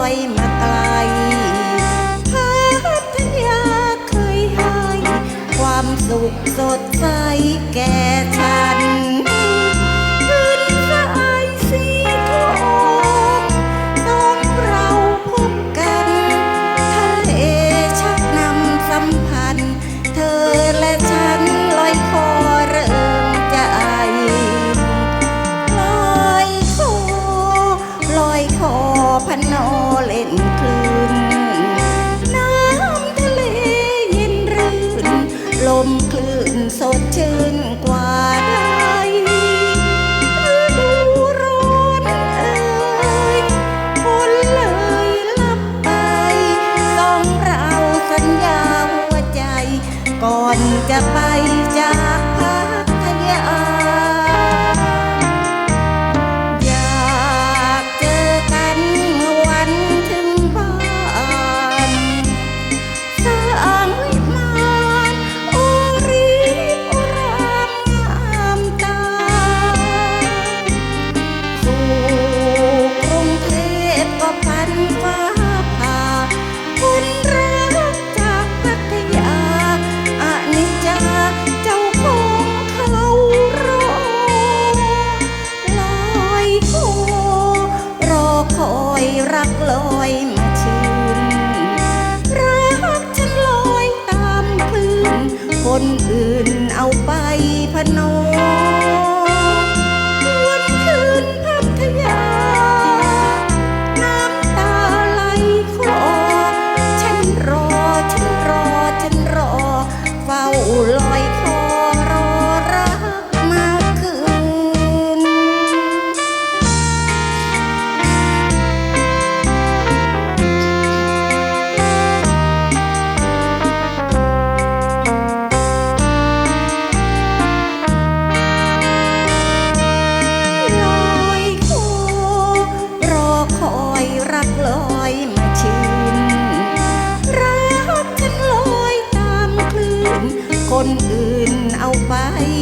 อยมาไกลพัทยาเคยให้ ความสุขสดใสแก่ฉัน นอเล่นคลื่นน้ำทะเลเย็นรื่น ลมคลื่นสดชื่นกว่าใดฤดูร้อนเอ่ยฝนเลยลับไปสองเราสัญญาหัวใจ ก่อนจะไปจาก ยรักลอยมาชื่นรักฉันลอยตามคลื่นคนอื่นเอาไปพนม pai.